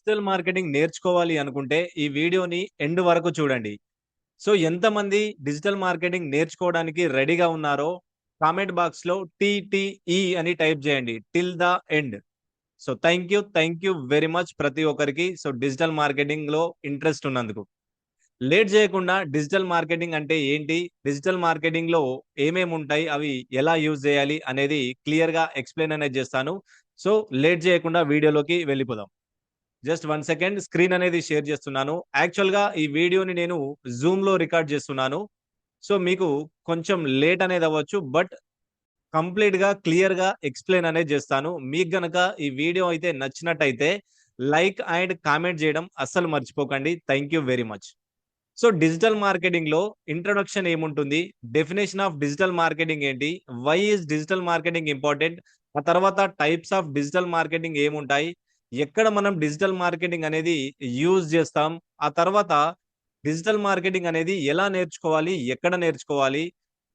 Digital marketing నేర్చుకోవాలి అనుకుంటే ఈ వీడియోని ఎండ్ వరకు చూడండి. సో ఎంతమంది డిజిటల్ మార్కెటింగ్ నేర్చుకోవడానికి రెడీగా ఉన్నారో కామెంట్ బాక్స్‌లో టీటీఈ అని టైప్ చేయండి. Till the end. So thank you. Thank you very much ప్రతి ఒక్కరికి. సో డిజిటల్ మార్కెటింగ్‌లో ఇంట్రెస్ట్ ఉన్నందుకు. లేట్ చేయకుండా డిజిటల్ మార్కెటింగ్ అంటే ఏంటి? డిజిటల్ మార్కెటింగ్‌లో ఏమేమి ఉంటాయి? అవి ఎలా యూజ్ చేయాలి? అనేది క్లియర్‌గా ఎక్స్‌ప్లెయిన్ అనేది చేస్తాను. సో లేట్ చేయకుండా వీడియోలోకి వెళ్ళిపోదాం. జస్ట్ వన్ సెకండ్ స్క్రీన్ అనేది షేర్ చేస్తున్నాను. యాక్చువల్‌గా ఈ వీడియోని నేను జూమ్‌లో రికార్డ్ చేస్తున్నాను. సో మీకు కొంచెం లేట్ అనేది అవ్వచ్చు. బట్ కంప్లీట్‌గా క్లియర్‌గా ఎక్స్‌ప్లెయిన్ అనేది చేస్తాను. మీకు గనక ఈ వీడియో అయితే నచ్చినట్టయితే లైక్ అండ్ కామెంట్ చేయడం అస్సలు మర్చిపోకండి. Thank you very much. So digital మార్కెటింగ్‌లో introduction ఏముంటుంది? డెఫినిషన్ ఆఫ్ డిజిటల్ మార్కెటింగ్ ఏంటి? Why is digital marketing important? ఆ తర్వాత టైప్స్ ఆఫ్ డిజిటల్ మార్కెటింగ్ ఏముంటాయి? ఎక్కడ మనం డిజిటల్ మార్కెటింగ్ అనేది యూజ్ చేస్తాం? ఆ తర్వాత డిజిటల్ మార్కెటింగ్ అనేది ఎలా నేర్చుకోవాలి? ఎక్కడ నేర్చుకోవాలి?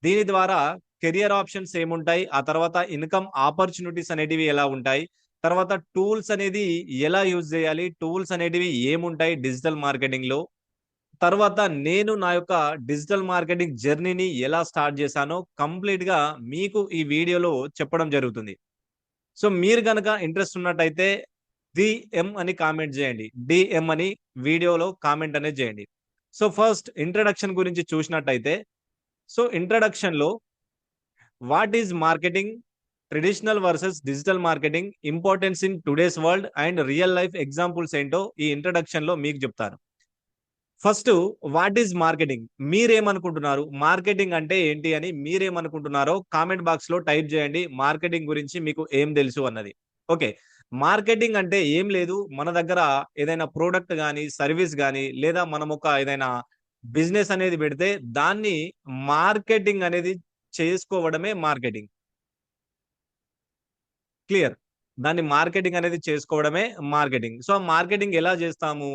దీని ద్వారా కెరియర్ ఆప్షన్స్ ఏముంటాయి? ఆ తర్వాత ఇన్‌కమ్ ఆపర్చునిటీస్ అనేటివి ఎలా ఉంటాయి? తర్వాత టూల్స్ అనేది ఎలా యూజ్ చేయాలి? టూల్స్ అనేటివి ఏముంటాయి డిజిటల్ మార్కెటింగ్‌లో? తర్వాత నేను నా యొక్క డిజిటల్ మార్కెటింగ్ జర్నీని ఎలా స్టార్ట్ చేశానో కంప్లీట్‌గా మీకు ఈ వీడియోలో చెప్పడం జరుగుతుంది. సో మీరు కనుక ఇంట్రెస్ట్ ఉన్నట్టయితే డిఎం అని కామెంట్ చేయండి. డిఎం అని వీడియోలో కామెంట్ అనేది చేయండి. సో ఫస్ట్ ఇంట్రడక్షన్ గురించి చూసినట్టయితే so ఇంట్రడక్షన్‌లో what is marketing? Traditional versus digital marketing importance in today's world and real life examples ఏంటో ఈ ఇంట్రడక్షన్‌లో మీకు చెప్తాను. First what is marketing? మీరేమనుకుంటున్నారు? మార్కెటింగ్ అంటే ఏంటి అని మీరేమనుకుంటున్నారో కామెంట్ బాక్స్‌లో టైప్ చేయండి. మార్కెటింగ్ గురించి మీకు ఏం తెలుసు అన్నది. ఓకే. మార్కెటింగ్ అంటే ఏం లేదు. మన దగ్గర ఏదైనా ప్రోడక్ట్ కానీ సర్వీస్ కానీ లేదా మనం ఒక ఏదైనా బిజినెస్ అనేది పెడితే దాన్ని మార్కెటింగ్ అనేది చేసుకోవడమే మార్కెటింగ్. క్లియర్. దాన్ని మార్కెటింగ్ అనేది చేసుకోవడమే మార్కెటింగ్. సో మార్కెటింగ్ ఎలా చేస్తాము?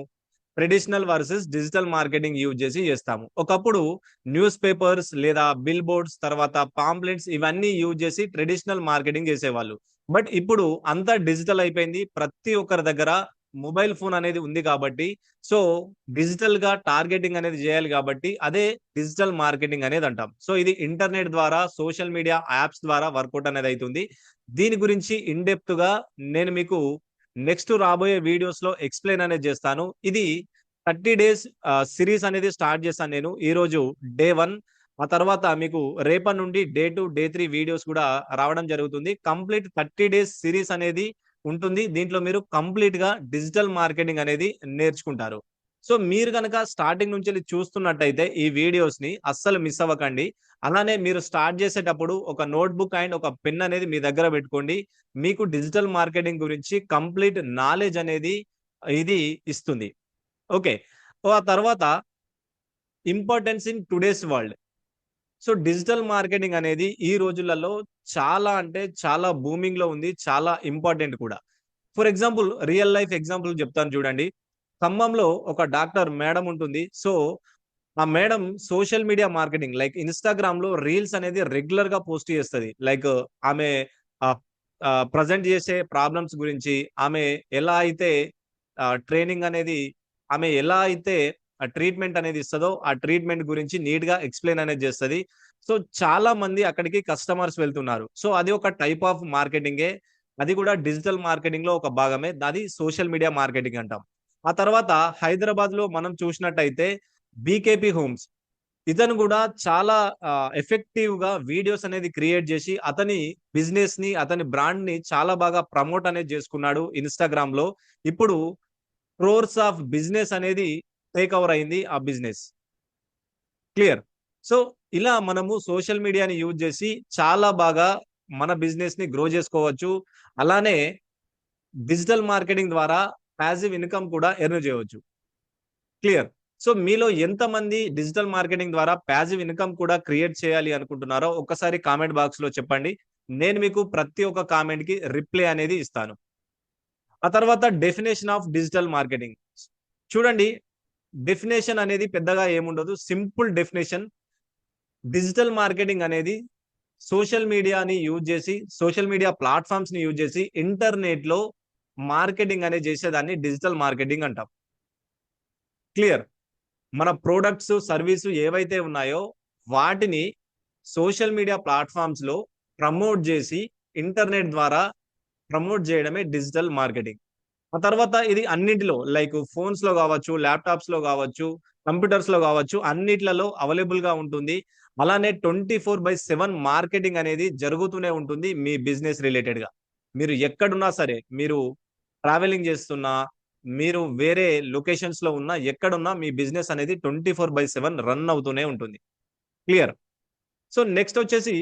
Traditional versus digital marketing use చేసి చేస్తాము. ఒకప్పుడు న్యూస్ పేపర్స్ లేదా బిల్ బోర్డ్స్ తర్వాత పాంప్లెట్స్ ఇవన్నీ యూజ్ చేసి ట్రెడిషనల్ మార్కెటింగ్ చేసేవాళ్ళు. బట్ ఇప్పుడు అంతా డిజిటల్ అయిపోయింది. ప్రతి ఒక్కరి దగ్గర మొబైల్ ఫోన్ అనేది ఉంది కాబట్టి సో డిజిటల్‌గా టార్గెటింగ్ అనేది చేయాలి కాబట్టి అదే డిజిటల్ మార్కెటింగ్ అనేది అంటాం. సో ఇది ఇంటర్నెట్ ద్వారా సోషల్ మీడియా యాప్స్ ద్వారా వర్కౌట్ అనేది అవుతుంది దీని గురించి ఇన్ డెప్త్‌గా నేను మీకు నెక్స్ట్ రాబోయే వీడియోస్‌లో ఎక్స్‌ప్లెయిన్ అనేది చేస్తాను. ఇది 30 డేస్ సిరీస్ అనేది స్టార్ట్ చేశాను నేను. ఈరోజు డే వన్ ఆ తర్వాత మీకు రేపటి నుండి day two day three videos కూడా రావడం జరుగుతుంది. కంప్లీట్ 30 డేస్ సిరీస్ అనేది ఉంటుంది. దీంట్లో మీరు కంప్లీట్గా డిజిటల్ మార్కెటింగ్ అనేది నేర్చుకుంటారు. సో మీరు కనుక స్టార్టింగ్ నుంచి చూస్తున్నట్టయితే ఈ వీడియోస్‌ని అస్సలు మిస్ అవ్వకండి. అలానే మీరు స్టార్ట్ చేసేటప్పుడు ఒక నోట్‌బుక్ అండ్ ఒక పెన్ అనేది మీ దగ్గర పెట్టుకోండి. మీకు డిజిటల్ మార్కెటింగ్ గురించి కంప్లీట్ నాలెడ్జ్ అనేది ఇది ఇస్తుంది. ఓకే. ఆ తర్వాత importance in today's world. So digital marketing అనేది ఈ రోజులలో చాలా అంటే చాలా బూమింగ్‌లో ఉంది. చాలా ఇంపార్టెంట్ కూడా. For example real life example చెప్తాను చూడండి. ఖమ్మంలో ఒక డాక్టర్ మేడం ఉంటుంది. సో ఆ madam social media marketing like ఇన్‌స్టాగ్రామ్‌లో రీల్స్ అనేది రెగ్యులర్గా పోస్ట్ చేస్తుంది లైక్ ఆమె ప్రజెంట్ చేసే ప్రాబ్లమ్స్ గురించి ఆమె ఎలా అయితే ట్రైనింగ్ అనేది ఆమె ఎలా అయితే ట్రీట్మెంట్ అనేది ఇస్తుందో ఆ ట్రీట్మెంట్ గురించి నీట్గా ఎక్స్‌ప్లెయిన్ అనేది చేస్తుంది సో చాలా మంది అక్కడికి కస్టమర్స్ వెళ్తున్నారు. సో అది ఒక టైప్ ఆఫ్ మార్కెటింగే. అది కూడా డిజిటల్ మార్కెటింగ్లో ఒక భాగమే. అది సోషల్ మీడియా మార్కెటింగ్ అంటాం. ఆ తర్వాత హైదరాబాద్లో మనం చూసినట్టయితే బీకేపీ హోమ్స్. ఇతను కూడా చాలా ఎఫెక్టివ్గా వీడియోస్ అనేది క్రియేట్ చేసి అతని బిజినెస్ని అతని బ్రాండ్ని చాలా బాగా ప్రమోట్ అనేది చేసుకున్నాడు ఇన్‌స్టాగ్రామ్‌లో. ఇప్పుడు క్రోర్స్ ఆఫ్ బిజినెస్ అనేది టేక్ ఓవర్ అయింది ఆ బిజినెస్. క్లియర్. సో ఇలా మనము సోషల్ మీడియాని యూజ్ చేసి చాలా బాగా మన బిజినెస్ని గ్రో చేసుకోవచ్చు. అలానే డిజిటల్ మార్కెటింగ్ ద్వారా ప్యాసివ్ ఇన్‌కమ్ కూడా ఎర్న్ చేయవచ్చు. క్లియర్. సో మీలో ఎంతమంది డిజిటల్ మార్కెటింగ్ ద్వారా ప్యాసివ్ ఇన్‌కమ్ కూడా క్రియేట్ చేయాలి అనుకుంటున్నారో ఒక్కసారి కామెంట్ బాక్స్‌లో చెప్పండి. నేను మీకు ప్రతి ఒక్క కామెంట్‌కి రిప్లై అనేది ఇస్తాను. ఆ తర్వాత డెఫినేషన్ ఆఫ్ డిజిటల్ మార్కెటింగ్. చూడండి డెఫినేషన్ అనేది పెద్దగా ఏముండదు. సింపుల్ డెఫినేషన్ డిజిటల్ మార్కెటింగ్ అనేది సోషల్ మీడియాని యూజ్ చేసి, సోషల్ మీడియా ప్లాట్ఫామ్స్ని యూజ్ చేసి ఇంటర్నెట్‌లో మార్కెటింగ్ అనేది చేసేదాన్ని డిజిటల్ మార్కెటింగ్ అంటాం. క్లియర్? మన ప్రోడక్ట్స్ సర్వీసు ఏవైతే ఉన్నాయో వాటిని సోషల్ మీడియా ప్లాట్ఫామ్స్లో ప్రమోట్ చేసి ఇంటర్నెట్ ద్వారా ప్రమోట్ చేయడమే డిజిటల్ మార్కెటింగ్. ఆ తర్వాత ఇది అన్నింటిలో లైక్ ఫోన్స్లో కావచ్చు ల్యాప్టాప్స్లో కావచ్చు కంప్యూటర్స్లో కావచ్చు అన్నిట్లలో అవైలబుల్గా ఉంటుంది. అలానే twenty four by seven marketing అనేది జరుగుతూనే ఉంటుంది మీ బిజినెస్ రిలేటెడ్గా. మీరు ఎక్కడున్నా సరే మీరు ట్రావెలింగ్ చేస్తున్నా మీరు వేరే లొకేషన్స్లో ఉన్నా ఎక్కడున్నా మీ బిజినెస్ అనేది twenty four by seven run అవుతూనే ఉంటుంది. క్లియర్? సో నెక్స్ట్ వచ్చేసి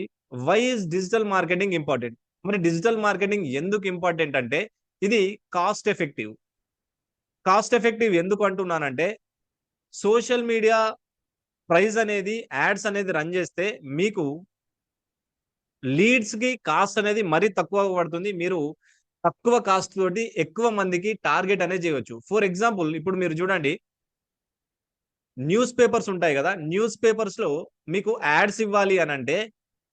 why is digital marketing important? మరి డిజిటల్ మార్కెటింగ్ ఎందుకు ఇంపార్టెంట్ అంటే ఇది కాస్ట్ ఎఫెక్టివ్. కాస్ట్ ఎఫెక్టివ్ ఎందుకు అంటున్నానంటే సోషల్ మీడియా ప్రైజ్ అనేది యాడ్స్ అనేది రన్ చేస్తే మీకు లీడ్స్కి కాస్ట్ అనేది మరీ తక్కువ పడుతుంది. మీరు తక్కువ కాస్ట్ తోటి ఎక్కువ మందికి టార్గెట్ అనేది చేయవచ్చు. ఫర్ ఎగ్జాంపుల్ ఇప్పుడు మీరు చూడండి. న్యూస్ పేపర్స్ ఉంటాయి కదా. న్యూస్ పేపర్స్లో మీకు యాడ్స్ ఇవ్వాలి అని అంటే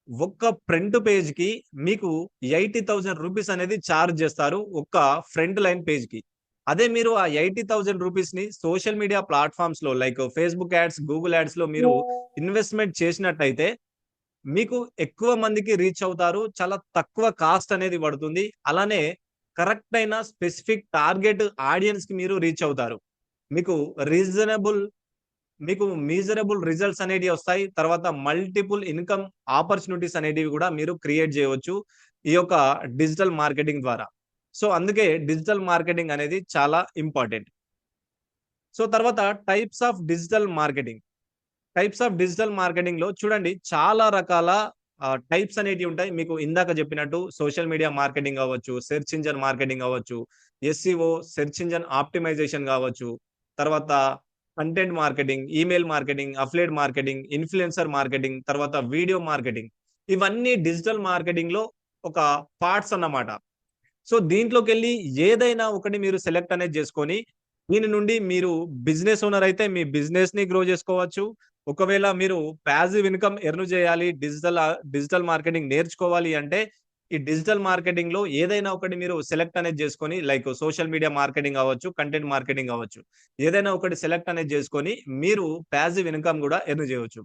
ఒక్క ఫ్రంట్ పేజ్కి మీకు ఎయిటీ థౌసండ్ రూపీస్ అనేది ఛార్జ్ చేస్తారు ఒక్క ఫ్రంట్ లైన్ పేజ్కి. అదే మీరు ఆ ఎయిటీ థౌసండ్ రూపీస్ని సోషల్ మీడియా ప్లాట్ఫామ్స్లో లైక్ ఫేస్బుక్ యాడ్స్ గూగుల్ యాడ్స్లో మీరు ఇన్వెస్ట్మెంట్ చేసినట్టయితే మీకు ఎక్కువ మందికి రీచ్ అవుతారు చాలా తక్కువ కాస్ట్ అనేది పడుతుంది. అలానే కరెక్ట్ అయిన స్పెసిఫిక్ టార్గెట్ ఆడియన్స్కి మీరు రీచ్ అవుతారు. మీకు రీజనబుల్ మీకు మీజరబుల్ రిజల్ట్స్ అనేటివి వస్తాయి. తర్వాత మల్టిపుల్ ఇన్కమ్ ఆపర్చునిటీస్ అనేటివి కూడా మీరు క్రియేట్ చేయవచ్చు ఈ యొక్క డిజిటల్ మార్కెటింగ్ ద్వారా. సో అందుకే డిజిటల్ మార్కెటింగ్ అనేది చాలా ఇంపార్టెంట్. సో తర్వాత types of digital marketing. Types of digital మార్కెటింగ్లో చూడండి చాలా రకాల టైప్స్ అనేటివి ఉంటాయి. మీకు ఇందాక చెప్పినట్టు సోషల్ మీడియా మార్కెటింగ్ అవ్వచ్చు సెర్చ్ ఇంజన్ మార్కెటింగ్ అవ్వచ్చు ఎస్సీఓ సెర్చ్ ఇంజన్ ఆప్టిమైజేషన్ కావచ్చు తర్వాత content marketing email marketing affiliate marketing influencer marketing తర్వాత వీడియో మార్కెటింగ్ ఇవన్నీ డిజిటల్ మార్కెటింగ్లో ఒక పార్ట్స్ అన్నమాట. సో దీంట్లోకి వెళ్ళి ఏదైనా ఒకటి మీరు సెలెక్ట్ అనేది చేసుకొని దీని నుండి మీరు బిజినెస్ ఓనర్ అయితే మీ బిజినెస్ని గ్రో చేసుకోవచ్చు. ఒకవేళ మీరు ప్యాసివ్ ఇన్కమ్ ఎర్న్ చేయాలి డిజిటల్ డిజిటల్ మార్కెటింగ్ నేర్చుకోవాలి అంటే ఈ డిజిటల్ మార్కెటింగ్లో ఏదైనా ఒకటి మీరు సెలెక్ట్ అనేది చేసుకొని లైక్ సోషల్ మీడియా మార్కెటింగ్ అవ్వచ్చు కంటెంట్ మార్కెటింగ్ అవ్వచ్చు ఏదైనా ఒకటి సెలెక్ట్ అనేది చేసుకొని మీరు ప్యాసివ్ ఇన్కమ్ కూడా ఎర్న్ చేయవచ్చు.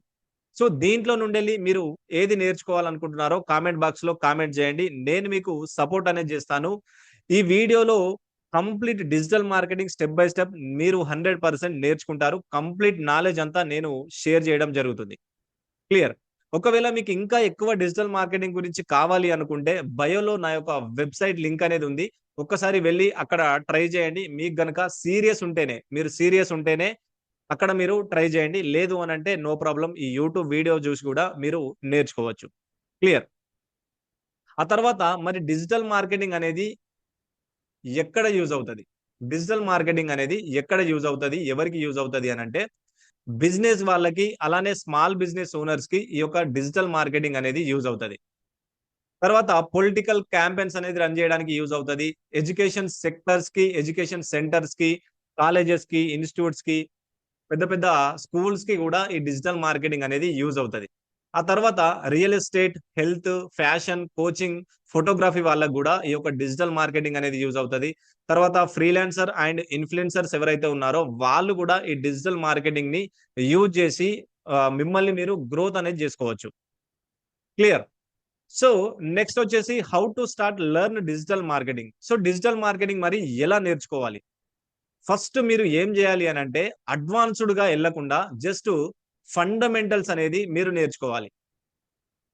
సో దీంట్లో నుండి మీరు ఏది నేర్చుకోవాలనుకుంటున్నారో కామెంట్ బాక్స్లో కామెంట్ చేయండి. నేను మీకు సపోర్ట్ అనేది చేస్తాను. ఈ వీడియోలో complete digital marketing step by step మీరు హండ్రెడ్ పర్సెంట్ నేర్చుకుంటారు. కంప్లీట్ నాలెడ్జ్ అంతా నేను షేర్ చేయడం జరుగుతుంది. క్లియర్? ఒకవేళ మీకు ఇంకా ఎక్కువ డిజిటల్ మార్కెటింగ్ గురించి కావాలి అనుకుంటే బయోలో నా యొక్క వెబ్సైట్ లింక్ అనేది ఉంది. ఒక్కసారి వెళ్ళి అక్కడ ట్రై చేయండి. మీకు గనక సీరియస్ ఉంటేనే మీరు సీరియస్ ఉంటేనే అక్కడ మీరు ట్రై చేయండి. లేదు అని అంటే నో ప్రాబ్లం. ఈ యూట్యూబ్ వీడియో చూసి కూడా మీరు నేర్చుకోవచ్చు. క్లియర్? ఆ తర్వాత మరి డిజిటల్ మార్కెటింగ్ అనేది ఎక్కడ యూజ్ అవుతుంది? డిజిటల్ మార్కెటింగ్ అనేది ఎక్కడ యూజ్ అవుతుంది? ఎవరికి యూజ్ అవుతుంది అని అంటే బిజినెస్ వాళ్ళకి అలానే స్మాల్ బిజినెస్ ఓనర్స్కి ఈ యొక్క డిజిటల్ మార్కెటింగ్ అనేది యూజ్ అవుతుంది. తర్వాత పొలిటికల్ క్యాంపెయిన్స్ అనేది రన్ చేయడానికి యూజ్ అవుతుంది. ఎడ్యుకేషన్ సెక్టర్స్కి ఎడ్యుకేషన్ సెంటర్స్కి కాలేజెస్కి ఇన్స్టిట్యూట్స్కి పెద్ద పెద్ద స్కూల్స్కి కూడా ఈ డిజిటల్ మార్కెటింగ్ అనేది యూజ్ అవుతుంది. ఆ తర్వాత real estate health fashion coaching photography వాళ్ళకు కూడా ఈ యొక్క డిజిటల్ మార్కెటింగ్ అనేది యూజ్ అవుతుంది. తర్వాత ఫ్రీలాన్సర్ అండ్ ఇన్ఫ్లుయెన్సర్స్ ఎవరైతే ఉన్నారో వాళ్ళు కూడా ఈ డిజిటల్ మార్కెటింగ్ని యూజ్ చేసి మిమ్మల్ని మీరు గ్రోత్ అనేది చేసుకోవచ్చు. క్లియర్? సో నెక్స్ట్ వచ్చేసి how to start learn digital marketing. So digital marketing మరి ఎలా నేర్చుకోవాలి? ఫస్ట్ మీరు ఏం చేయాలి అని అంటే అడ్వాన్స్డ్గా వెళ్ళకుండా జస్ట్ ఫండమెంటల్స్ అనేది మీరు నేర్చుకోవాలి.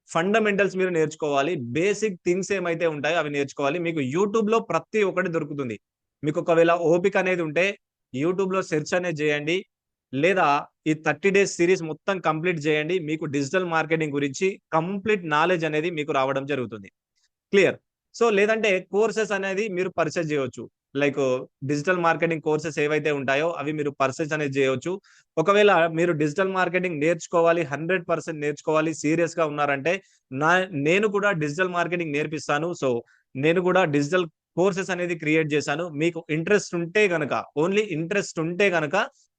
ఫండమెంటల్స్ మీరు నేర్చుకోవాలి. బేసిక్ థింగ్స్ ఏమైతే ఉంటాయో అవి నేర్చుకోవాలి. మీకు యూట్యూబ్లో ప్రతి ఒక్కటి దొరుకుతుంది. మీకు ఒకవేళ ఓపిక అనేది ఉంటే యూట్యూబ్లో సెర్చ్ అనేది చేయండి. లేదా ఈ థర్టీ డేస్ సిరీస్ మొత్తం కంప్లీట్ చేయండి. మీకు డిజిటల్ మార్కెటింగ్ గురించి కంప్లీట్ నాలెడ్జ్ అనేది మీకు రావడం జరుగుతుంది. క్లియర్ సో లేదంటే కోర్సెస్ అనేది మీరు పర్చేస్ చేయవచ్చు లైక్ డిజిటల్ మార్కెటింగ్ కోర్సెస్ ఏవైతే ఉంటాయో అవి మీరు పర్సెస్ అనేది చేయవచ్చు ఒకవేళ మీరు డిజిటల్ మార్కెటింగ్ నేర్చుకోవాలి హండ్రెడ్ పర్సెంట్ నేర్చుకోవాలి సీరియస్గా ఉన్నారంటే నా నేను కూడా డిజిటల్ మార్కెటింగ్ నేర్పిస్తాను. సో నేను కూడా డిజిటల్ కోర్సెస్ అనేది క్రియేట్ చేశాను. మీకు ఇంట్రెస్ట్ ఉంటే గనక ఓన్లీ ఇంట్రెస్ట్ ఉంటే గనక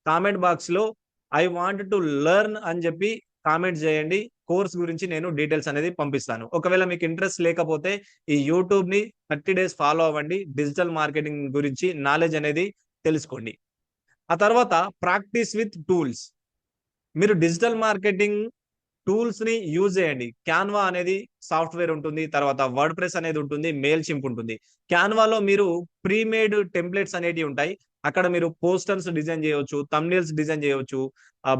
కామెంట్ బాక్స్లో ఐ వాంట్ టు లెర్న్ అని చెప్పి కామెంట్ చేయండి. కోర్స్ గురించి నేను డీటెయిల్స్ అనేది పంపిస్తాను. ఒకవేళ మీకు ఇంట్రెస్ట్ లేకపోతే ఈ యూట్యూబ్ని థర్టీ డేస్ ఫాలో అవ్వండి. డిజిటల్ మార్కెటింగ్ గురించి నాలెడ్జ్ అనేది తెలుసుకోండి. ఆ తర్వాత ప్రాక్టీస్ విత్ టూల్స్. మీరు డిజిటల్ మార్కెటింగ్ టూల్స్ని యూజ్ చేయండి. క్యాన్వా అనేది సాఫ్ట్వేర్ ఉంటుంది. తర్వాత వర్డ్ ప్రెస్ అనేది ఉంటుంది. మెయిల్ చింప్ ఉంటుంది. క్యాన్వాలో మీరు ప్రీమేడ్ టెంప్లెట్స్ అనేటివి ఉంటాయి. అక్కడ మీరు పోస్టర్స్ డిజైన్ చేయవచ్చు తమ్నేల్స్ డిజైన్ చేయవచ్చు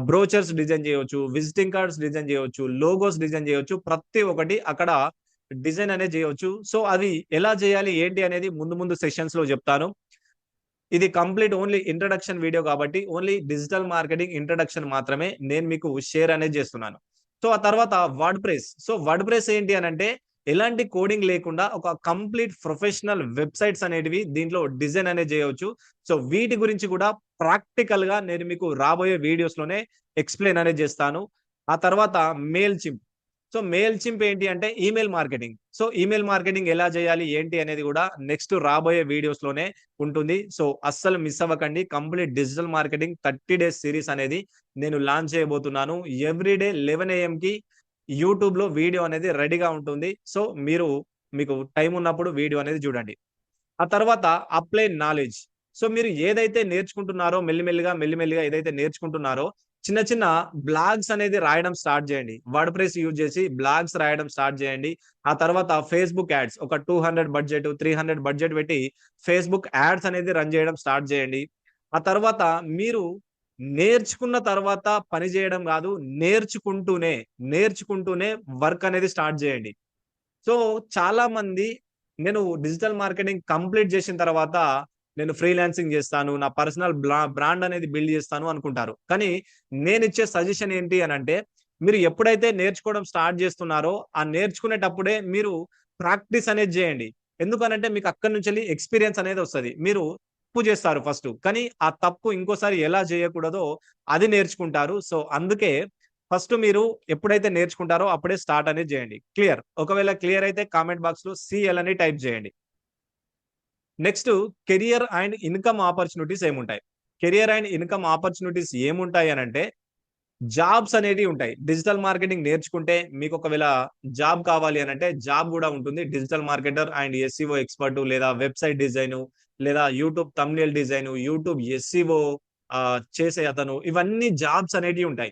బ్రోచర్స్ డిజైన్ చేయవచ్చు విజిటింగ్ కార్డ్స్ డిజైన్ చేయవచ్చు లోగోస్ డిజైన్ చేయవచ్చు ప్రతి ఒక్కటి అక్కడ డిజైన్ అనేది చేయవచ్చు. సో అది ఎలా చేయాలి ఏంటి అనేది ముందు ముందు సెషన్స్లో చెప్తాను. ఇది కంప్లీట్ ఓన్లీ ఇంట్రడక్షన్ వీడియో కాబట్టి ఓన్లీ డిజిటల్ మార్కెటింగ్ ఇంట్రడక్షన్ మాత్రమే నేను మీకు షేర్ అనేది చేస్తున్నాను. సో ఆ తర్వాత WordPress so WordPress ఏంటి అని అంటే ఎలాంటి కోడింగ్ లేకుండా ఒక కంప్లీట్ ప్రొఫెషనల్ వెబ్సైట్స్ అనేటివి దీంట్లో డిజైన్ అనేది చేయవచ్చు. సో వీటి గురించి కూడా ప్రాక్టికల్గా నేను మీకు రాబోయే వీడియోస్లోనే ఎక్స్ప్లెయిన్ అనేది చేస్తాను. ఆ తర్వాత Mailchimp so Mailchimp ఏంటి అంటే email marketing so email marketing ఎలా చేయాలి ఏంటి అనేది కూడా నెక్స్ట్ రాబోయే వీడియోస్లోనే ఉంటుంది. సో అస్సలు మిస్ అవ్వకండి. Complete digital marketing thirty days series అనేది నేను లాంచ్ చేయబోతున్నాను. ఎవ్రీడే లెవెన్ ఏఎం కి యూట్యూబ్లో వీడియో అనేది రెడీగా ఉంటుంది. సో మీరు మీకు టైం ఉన్నప్పుడు వీడియో అనేది చూడండి. ఆ తర్వాత అప్లై నాలెడ్జ్. సో మీరు ఏదైతే నేర్చుకుంటున్నారో మెల్లిమెల్లిగా మెల్లిమెల్లిగా ఏదైతే నేర్చుకుంటున్నారో చిన్న చిన్న బ్లాగ్స్ అనేది రాయడం స్టార్ట్ చేయండి. వర్డ్ ప్రెస్ యూజ్ చేసి బ్లాగ్స్ రాయడం స్టార్ట్ చేయండి. ఆ తర్వాత ఫేస్బుక్ యాడ్స్. ఒక two hundred budget three hundred budget పెట్టి ఫేస్బుక్ యాడ్స్ అనేది రన్ చేయడం స్టార్ట్ చేయండి. ఆ తర్వాత మీరు నేర్చుకున్న తర్వాత పని చేయడం కాదు నేర్చుకుంటూనే నేర్చుకుంటూనే వర్క్ అనేది స్టార్ట్ చేయండి. సో చాలా మంది నేను డిజిటల్ మార్కెటింగ్ కంప్లీట్ చేసిన తర్వాత నేను ఫ్రీలాన్సింగ్ చేస్తాను నా పర్సనల్ బ్రాండ్ అనేది బిల్డ్ చేస్తాను అనుకుంటారు. కానీ నేను ఇచ్చే సజెషన్ ఏంటి అని అంటే మీరు ఎప్పుడైతే నేర్చుకోవడం స్టార్ట్ చేస్తున్నారో ఆ నేర్చుకునేటప్పుడే మీరు ప్రాక్టీస్ అనేది చేయండి. ఎందుకనంటే మీకు అక్కడి నుంచి ఎక్స్పీరియన్స్ అనేది వస్తుంది. మీరు తప్పు చేస్తారు ఫస్ట్. కానీ ఆ తప్పు ఇంకోసారి ఎలా చేయకూడదో అది నేర్చుకుంటారు. సో అందుకే ఫస్ట్ మీరు ఎప్పుడైతే నేర్చుకుంటారో అప్పుడే స్టార్ట్ అనేది చేయండి. క్లియర్? ఒకవేళ క్లియర్ అయితే కామెంట్ బాక్స్లో సిఎల్ అని టైప్ చేయండి. Next career and income opportunities ఏముంటాయి? కెరియర్ అండ్ ఇన్కమ్ ఆపర్చునిటీస్ ఏముంటాయి అని అంటే జాబ్స్ అనేవి ఉంటాయి. డిజిటల్ మార్కెటింగ్ నేర్చుకుంటే మీకు ఒకవేళ జాబ్ కావాలి అని అంటే జాబ్ కూడా ఉంటుంది. Digital marketer and SEO expert లేదా వెబ్సైట్ డిజైన్ లేదా YouTube thumbnail design YouTube SEO చేసే అతను ఇవన్నీ జాబ్స్ అనేటివి ఉంటాయి.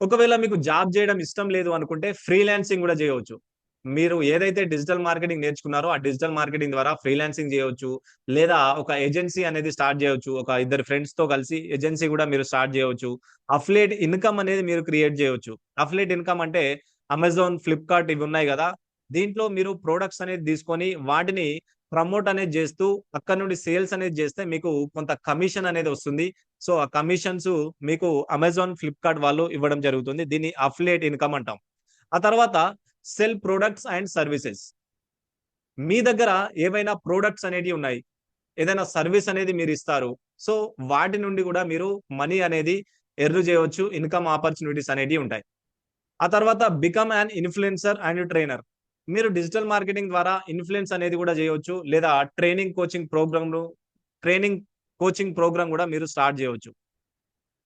ఒకవేళ మీకు జాబ్ చేయడం ఇష్టం లేదు అనుకుంటే ఫ్రీలాన్సింగ్ కూడా చేయవచ్చు. మీరు ఏదైతే డిజిటల్ మార్కెటింగ్ నేర్చుకున్నారో ఆ డిజిటల్ మార్కెటింగ్ ద్వారా ఫ్రీలాన్సింగ్ చేయవచ్చు. లేదా ఒక ఏజెన్సీ అనేది స్టార్ట్ చేయవచ్చు. ఒక ఇద్దరు ఫ్రెండ్స్తో కలిసి ఏజెన్సీ కూడా మీరు స్టార్ట్ చేయవచ్చు. అఫ్లేట్ ఇన్కమ్ అనేది మీరు క్రియేట్ చేయవచ్చు. అఫ్లేట్ ఇన్కమ్ అంటే అమెజాన్ ఫ్లిప్కార్ట్ ఇవి ఉన్నాయి కదా. దీంట్లో మీరు ప్రొడక్ట్స్ అనేది తీసుకొని వాటిని ప్రమోట్ అనేది చేస్తూ అక్కడ నుండి సేల్స్ అనేది చేస్తే మీకు కొంత కమిషన్ అనేది వస్తుంది. సో ఆ కమిషన్స్ మీకు అమెజాన్ ఫ్లిప్కార్ట్ వాళ్ళు ఇవ్వడం జరుగుతుంది. దీన్ని అఫ్లేట్ ఇన్కమ్ అంటాం. ఆ తర్వాత సెల్ ప్రొడక్ట్స్ అండ్ సర్వీసెస్ మీ దగ్గర ఏవైనా ప్రొడక్ట్స్ అనేవి ఉన్నాయి. ఏదైనా సర్వీస్ అనేది మీరు ఇస్తారు. సో వాటి నుండి కూడా మీరు మనీ అనేది ఎర్న్ చేయవచ్చు. ఇన్కమ్ ఆపర్చునిటీస్ అనేవి ఉంటాయి. ఆ తర్వాత become an influencer and trainer మీరు డిజిటల్ మార్కెటింగ్ ద్వారా ఇన్ఫ్లుయెన్స్ అనేది కూడా చేయవచ్చు. లేదా training coaching program training coaching program కూడా మీరు స్టార్ట్ చేయవచ్చు.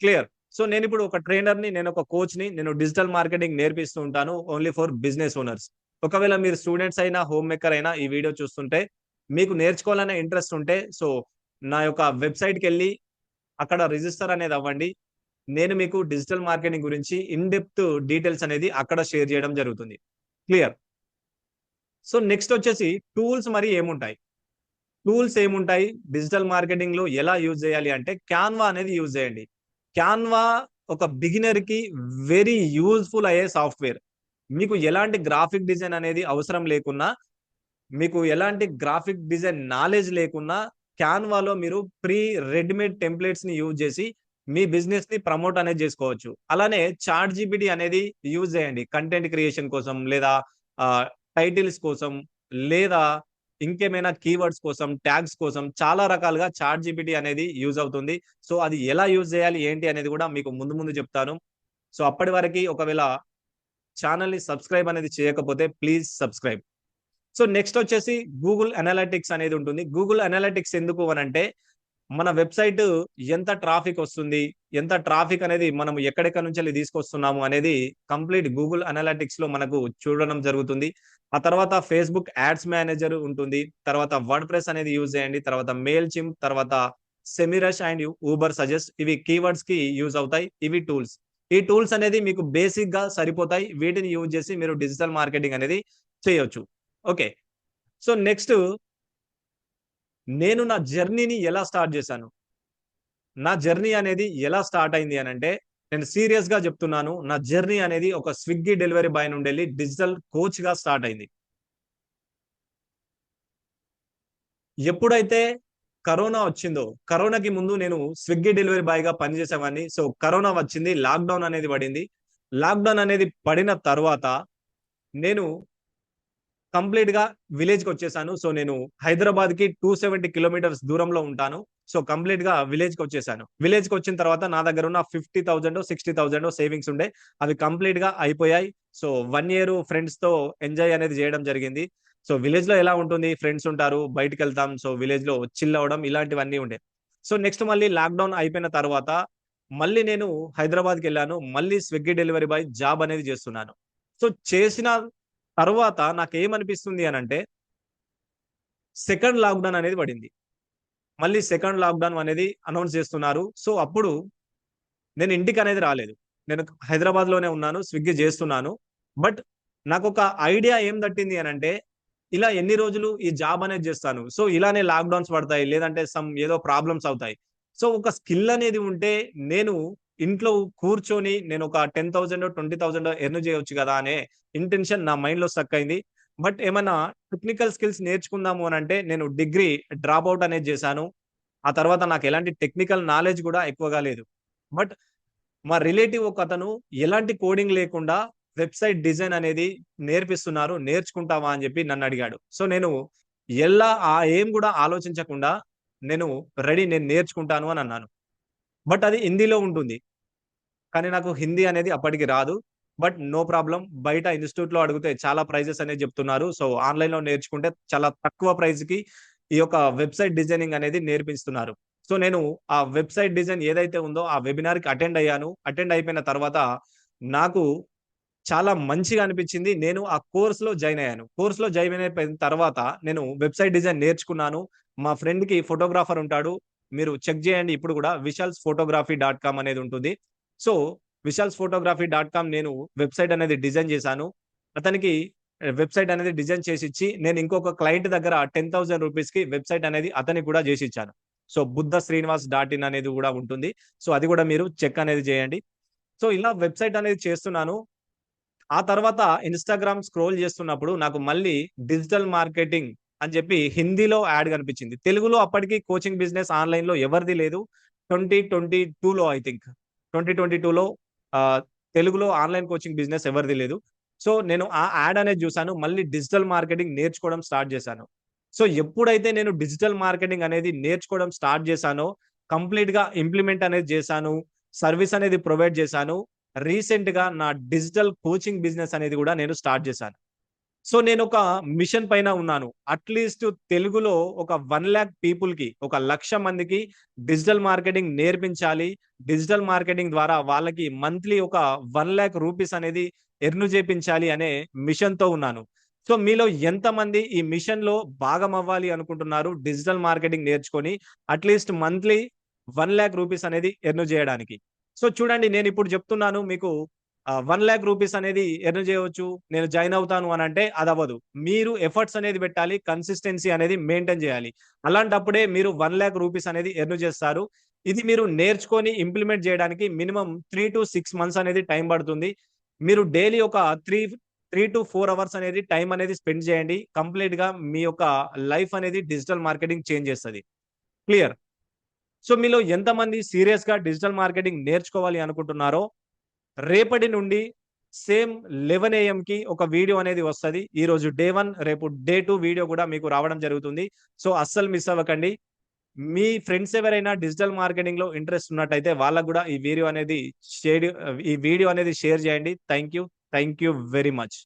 క్లియర్ సో నేను ఇప్పుడు ఒక ట్రైనర్ని నేను ఒక కోచ్ని నేను డిజిటల్ మార్కెటింగ్ నేర్పిస్తూ ఉంటాను. ఓన్లీ ఫర్ బిజినెస్ ఓనర్స్ ఒకవేళ మీరు స్టూడెంట్స్ అయినా హోమ్ మేకర్ అయినా ఈ వీడియో చూస్తుంటే మీకు నేర్చుకోవాలనే ఇంట్రెస్ట్ ఉంటే సో నా యొక్క వెబ్సైట్కి వెళ్ళి అక్కడ రిజిస్టర్ అనేది అవ్వండి. నేను మీకు డిజిటల్ మార్కెటింగ్ గురించి ఇన్ డెప్త్ డీటెయిల్స్ అనేది అక్కడ షేర్ చేయడం జరుగుతుంది. క్లియర్ సో నెక్స్ట్ వచ్చేసి టూల్స్ మరి ఏముంటాయి? టూల్స్ ఏముంటాయి? డిజిటల్ మార్కెటింగ్లో ఎలా యూజ్ చేయాలి అంటే క్యాన్వా అనేది యూజ్ చేయండి. క్యాన్వా ఒక బిగినర్కి వెరీ యూజ్ఫుల్ అయ్యే సాఫ్ట్వేర్. మీకు ఎలాంటి గ్రాఫిక్ డిజైన్ అనేది అవసరం లేకున్నా మీకు ఎలాంటి గ్రాఫిక్ డిజైన్ నాలెడ్జ్ లేకున్నా క్యాన్వాలో మీరు ప్రీ రెడీమేడ్ టెంప్లెట్స్ని యూజ్ చేసి మీ బిజినెస్ని ప్రమోట్ అనేది చేసుకోవచ్చు. అలానే చాట్ జీబీటీ అనేది యూజ్ చేయండి. కంటెంట్ క్రియేషన్ కోసం లేదా టైటిల్స్ కోసం లేదా ఇంకేమైనా కీవర్డ్స్ కోసం ట్యాగ్స్ కోసం చాలా రకాలుగా చాట్ జీపీటీ అనేది యూజ్ అవుతుంది. సో అది ఎలా యూజ్ చేయాలి ఏంటి అనేది కూడా మీకు ముందు ముందు చెప్తాను. సో అప్పటి వరకు ఒకవేళ ఛానల్ని సబ్స్క్రైబ్ అనేది చేయకపోతే ప్లీజ్ సబ్స్క్రైబ్. సో నెక్స్ట్ వచ్చేసి గూగుల్ అనాలిటిక్స్ అనేది ఉంటుంది. గూగుల్ అనాలిటిక్స్ ఎందుకు అని అంటే మన వెబ్‌సైట్ ఎంత ట్రాఫిక్ వస్తుంది? ఎంత ట్రాఫిక్ అనేది మనం ఎక్కడెక్కడి నుంచెల్లి తీసుకొస్తున్నాము అనేది కంప్లీట్ గూగుల్ అనలిటిక్స్‌లో మనకు చూడడం జరుగుతుంది. ఆ తర్వాత ఫేస్‌బుక్ యాడ్స్ మేనేజర్ ఉంటుంది. తర్వాత వర్డ్ ప్రెస్ అనేది యూజ్ చేయండి. తర్వాత మెయిల్‌చిమ్, తర్వాత సెమిరష్ అండ్ ఊబర్ సజెస్ట్ ఇవి కీవర్డ్స్కి యూజ్ అవుతాయి. ఇవి టూల్స్. ఈ టూల్స్ అనేది మీకు బేసిక్గా సరిపోతాయి. వీటిని యూజ్ చేసి మీరు డిజిటల్ మార్కెటింగ్ అనేది చేయొచ్చు. ఓకే. సో నెక్స్ట్ నేను నా జర్నీని ఎలా స్టార్ట్ చేశాను? నా జర్నీ అనేది ఎలా స్టార్ట్ అయింది అని అంటే నేను సీరియస్‌గా చెప్తున్నాను. నా జర్నీ అనేది ఒక స్విగ్గీ డెలివరీ బాయ్ నుండెళ్ళి డిజిటల్ కోచ్‌గా స్టార్ట్ అయింది. ఎప్పుడైతే కరోనా వచ్చిందో, కరోనాకి ముందు నేను స్విగ్గీ డెలివరీ బాయ్‌గా పనిచేసేవాడిని. సో, కరోనా వచ్చింది. లాక్‌డౌన్ అనేది పడింది. లాక్‌డౌన్ అనేది పడిన తర్వాత నేను కంప్లీట్గా విలేజ్కి విలేజ్‌కొచ్చేసాను. సో, నేను హైదరాబాద్‌కి 270 కిలోమీటర్స్ దూరంలో ఉంటాను. సో, కంప్లీట్‌గా కి విలేజ్‌కొచ్చిన తర్వాత నా దగ్గర ఉన్న fifty thousand sixty thousand savings ఉండే. అవి కంప్లీట్‌గా అయిపోయాయి. సో, వన్ ఇయర్ ఫ్రెండ్స్‌తో ఎంజాయ్ అనేది చేయడం జరిగింది. సో, విలేజ్‌లో ఎలా ఉంటుంది? ఫ్రెండ్స్ ఉంటారు. బయటికెళ్తాం. సో, విలేజ్‌లో చిల్ అవడం ఇలాంటివన్నీ ఉండే. సో, నెక్స్ట్ మళ్ళీ లాక్‌డౌన్ అయిపోయిన తర్వాత మళ్ళీ నేను హైదరాబాద్కి వెళ్ళాను మళ్ళీ స్విగ్గీ డెలివరీ బాయ్ జాబ్ అనేది చేస్తున్నాను. సో, చేసిన తర్వాత నాకేమనిపిస్తుంది అంటే సెకండ్ లాక్‌డౌన్ అనేది పడింది. మళ్ళీ సెకండ్ లాక్‌డౌన్ అనేది అనౌన్స్ చేస్తున్నారు. సో, అప్పుడు నేను ఇంటికి అనేది రాలేదు. నేను హైదరాబాద్‌లోనే ఉన్నాను. స్విగ్గీ చేస్తున్నాను. బట్ నాకు ఒక ఐడియా ఏం తట్టింది అంటే ఇలా ఎన్ని రోజులు ఈ జాబ్ అనేది చేస్తాను. సో, ఇలానే లాక్‌డౌన్స్ పడతాయి. లేదంటే సమ్ ఏదో ప్రాబ్లమ్స్ అవుతాయి. సో, ఒక స్కిల్ అనేది ఉంటే నేను ఇంట్లో కూర్చొని నేను ఒక 10,000 20,000 ఎర్న్ చేయొచ్చు కదా! అనే ఇంటెన్షన్ నా మైండ్‌లో స్టక్ అయింది. బట్ ఏమన్నా టెక్నికల్ స్కిల్స్ నేర్చుకుందాము అని అంటే నేను డిగ్రీ డ్రాప్ అవుట్ అనేది చేశాను. ఆ తర్వాత నాకు ఎలాంటి టెక్నికల్ నాలెడ్జ్ కూడా ఎక్కువగా లేదు. బట్ మా రిలేటివ్ ఒక అతను ఎలాంటి కోడింగ్ లేకుండా వెబ్‌సైట్ డిజైన్ అనేది నేర్పిస్తున్నారు. నేర్చుకుంటావా? అని చెప్పి నన్ను అడిగాడు సో, నేను ఎలా ఆ ఏం కూడా ఆలోచించకుండా నేను రెడీ నేను నేర్చుకుంటాను అని అన్నాను. బట్ అది హిందీలో ఉంటుంది. కానీ నాకు హిందీ అనేది అప్పటికి రాదు. బట్ నో ప్రాబ్లం బయట ఇన్‌స్టిట్యూట్‌లో అడిగితే చాలా ప్రైజెస్ అనేది చెప్తున్నారు. సో, ఆన్‌లైన్‌లో నేర్చుకుంటే చాలా తక్కువ ప్రైజ్కి ఈ యొక్క వెబ్‌సైట్ డిజైనింగ్ అనేది నేర్పిస్తున్నారు. సో, నేను ఆ వెబ్‌సైట్ డిజైన్ ఏదైతే ఉందో ఆ వెబినార్‌కి అటెండ్ అయ్యాను. అటెండ్ అయిపోయిన తర్వాత నాకు చాలా మంచిగా అనిపించింది. నేను ఆ కోర్స్‌లో జాయిన్ అయ్యాను. కోర్స్‌లో జాయిన్ అయిపోయిన తర్వాత నేను వెబ్‌సైట్ డిజైన్ నేర్చుకున్నాను. మా ఫ్రెండ్‌కి ఫోటోగ్రాఫర్ ఉంటాడు. మీరు చెక్ చేయండి ఇప్పుడు కూడా విశాల్స్ ఫోటోగ్రఫీ డాట్ కామ్ అనేది ఉంటుంది. So, Vishal's photography dot com నేను వెబ్‌సైట్ అనేది డిజైన్ చేశాను. అతనికి వెబ్‌సైట్ అనేది డిజైన్ చేసి ఇచ్చి నేను ఇంకొక క్లయింట్ దగ్గర 10,000 రూపీస్‌కి వెబ్‌సైట్ అనేది అతనికి కూడా చేసి ఇచ్చాను so, Buddha Srinivas dot in అనేది కూడా ఉంటుంది. సో, అది కూడా మీరు చెక్ అనేది చేయండి. సో, ఇలా వెబ్‌సైట్ అనేది చేస్తున్నాను. ఆ తర్వాత ఇన్‌స్టాగ్రామ్ స్క్రోల్ చేస్తున్నప్పుడు నాకు మళ్ళీ డిజిటల్ మార్కెటింగ్ అని చెప్పి హిందీలో యాడ్ కనిపించింది. తెలుగులో అప్పటికి కోచింగ్ బిజినెస్ ఆన్‌లైన్‌లో ఎవరిది లేదు. 2022లో ఐ థింక్ ట్వంటీ ట్వంటీ టూలో తెలుగులో ఆన్‌లైన్ కోచింగ్ బిజినెస్ ఎవరిది లేదు. సో, నేను ఆ యాడ్ అనేది చూశాను మళ్ళీ డిజిటల్ మార్కెటింగ్ నేర్చుకోవడం స్టార్ట్ చేశాను. సో, ఎప్పుడైతే నేను డిజిటల్ మార్కెటింగ్ అనేది నేర్చుకోవడం స్టార్ట్ చేశానో కంప్లీట్‌గా ఇంప్లిమెంట్ అనేది చేశాను. సర్వీస్ అనేది ప్రొవైడ్ చేశాను. రీసెంట్‌గా నా డిజిటల్ కోచింగ్ బిజినెస్ అనేది కూడా నేను స్టార్ట్ చేశాను. సో, నేను ఒక మిషన్ పైన ఉన్నాను. అట్‌లీస్ట్ తెలుగులో ఒక 1,00,000 పీపుల్‌కి ఒక లక్ష మందికి డిజిటల్ మార్కెటింగ్ నేర్పించాలి. డిజిటల్ మార్కెటింగ్ ద్వారా వాళ్ళకి మంత్లీ ఒక వన్ ల్యాక్ రూపీస్ అనేది ఎర్న్ చేపించాలి అనే మిషన్‌తో ఉన్నాను. సో, మీలో ఎంతమంది ఈ మిషన్‌లో భాగమవ్వాలి అనుకుంటున్నారు? డిజిటల్ మార్కెటింగ్ నేర్చుకొని at least monthly one lakh rupees అనేది ఎర్న్ చేయడానికి. సో, చూడండి నేను ఇప్పుడు చెప్తున్నాను మీకు వన్ ల్యాక్ రూపీస్ అనేది ఎర్న్ చేయవచ్చు. నేను జాయిన్ అవుతాను అని అంటే అది అవ్వదు మీరు ఎఫర్ట్స్ అనేది పెట్టాలి. కన్సిస్టెన్సీ అనేది మెయింటైన్ చేయాలి. అలాంటప్పుడే మీరు వన్ ల్యాక్ రూపీస్ అనేది ఎర్న్ చేస్తారు. ఇది మీరు నేర్చుకొని ఇంప్లిమెంట్ చేయడానికి మినిమమ్ 3-6 మంత్స్ అనేది టైం పడుతుంది. మీరు డైలీ ఒక 3 3-4 అవర్స్ అనేది టైం అనేది స్పెండ్ చేయండి. కంప్లీట్‌గా మీ యొక్క లైఫ్ అనేది డిజిటల్ మార్కెటింగ్ చేంజ్ చేస్తుంది క్లియర్. సో, మీలో ఎంతమంది సీరియస్‌గా డిజిటల్ మార్కెటింగ్ నేర్చుకోవాలి అనుకుంటున్నారో రేపటి నుండి సేమ్ 11 ఏఎంకి ఒక వీడియో అనేది వస్తుంది ఈరోజు డే వన్ రేపు డే టూ వీడియో కూడా మీకు రావడం జరుగుతుంది. సో, అస్సలు మిస్ అవ్వకండి. మీ ఫ్రెండ్స్ ఎవరైనా డిజిటల్ మార్కెటింగ్‌లో ఇంట్రెస్ట్ ఉన్నట్టయితే వాళ్ళకు కూడా ఈ వీడియో అనేది షేర్ ఈ వీడియో అనేది షేర్ చేయండి. Thank you. Thank you very much.